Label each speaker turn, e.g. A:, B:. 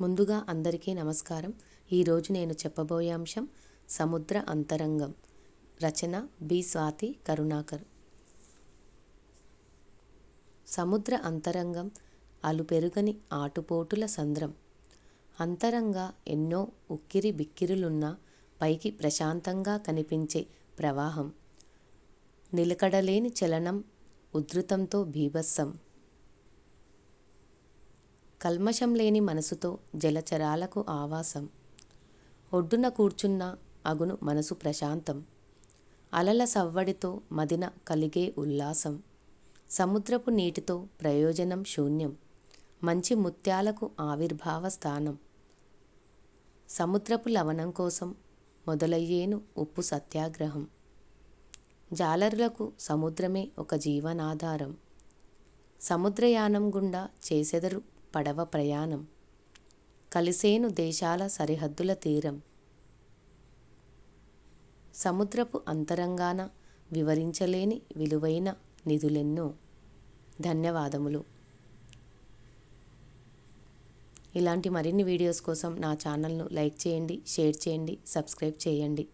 A: ముందుగా అందరికీ నమస్కారం. ఈరోజు నేను చెప్పబోయే అంశం సముద్ర అంతరంగం. రచన బి. స్వాతి కరుణాకర్. సముద్ర అంతరంగం అలుపెరుగని ఆటుపోటుల సంద్రం. అంతరంగా ఎన్నో ఉక్కిరి బిక్కిరులున్న పైకి ప్రశాంతంగా కనిపించే ప్రవాహం. నిలకడలేని చలనం ఉధృతంతో బీభత్సం. కల్మషం లేని మనసుతో జలచరాలకు ఆవాసం. ఒడ్డున కూర్చున్న అగును మనసు ప్రశాంతం. అలల సవ్వడితో మదిన కలిగే ఉల్లాసం. సముద్రపు నీటితో ప్రయోజనం శూన్యం. మంచి ముత్యాలకు ఆవిర్భావ స్థానం. సముద్రపు లవణం కోసం మొదలయ్యేను ఉప్పు సత్యాగ్రహం. జాలరులకు సముద్రమే ఒక జీవనాధారం. సముద్రయానం గుండా చేసెదరు పడవ ప్రయాణం. కలిసేను దేశాల సరిహద్దుల తీరం. సముద్రపు అంతరంగాన వివరించలేని విలువైన నిధులెన్నో ధన్యవాదములు. ఇలాంటి మరిన్ని వీడియోస్ కోసం నా ఛానల్ను లైక్ చేయండి షేర్ చేయండి సబ్స్క్రైబ్ చేయండి.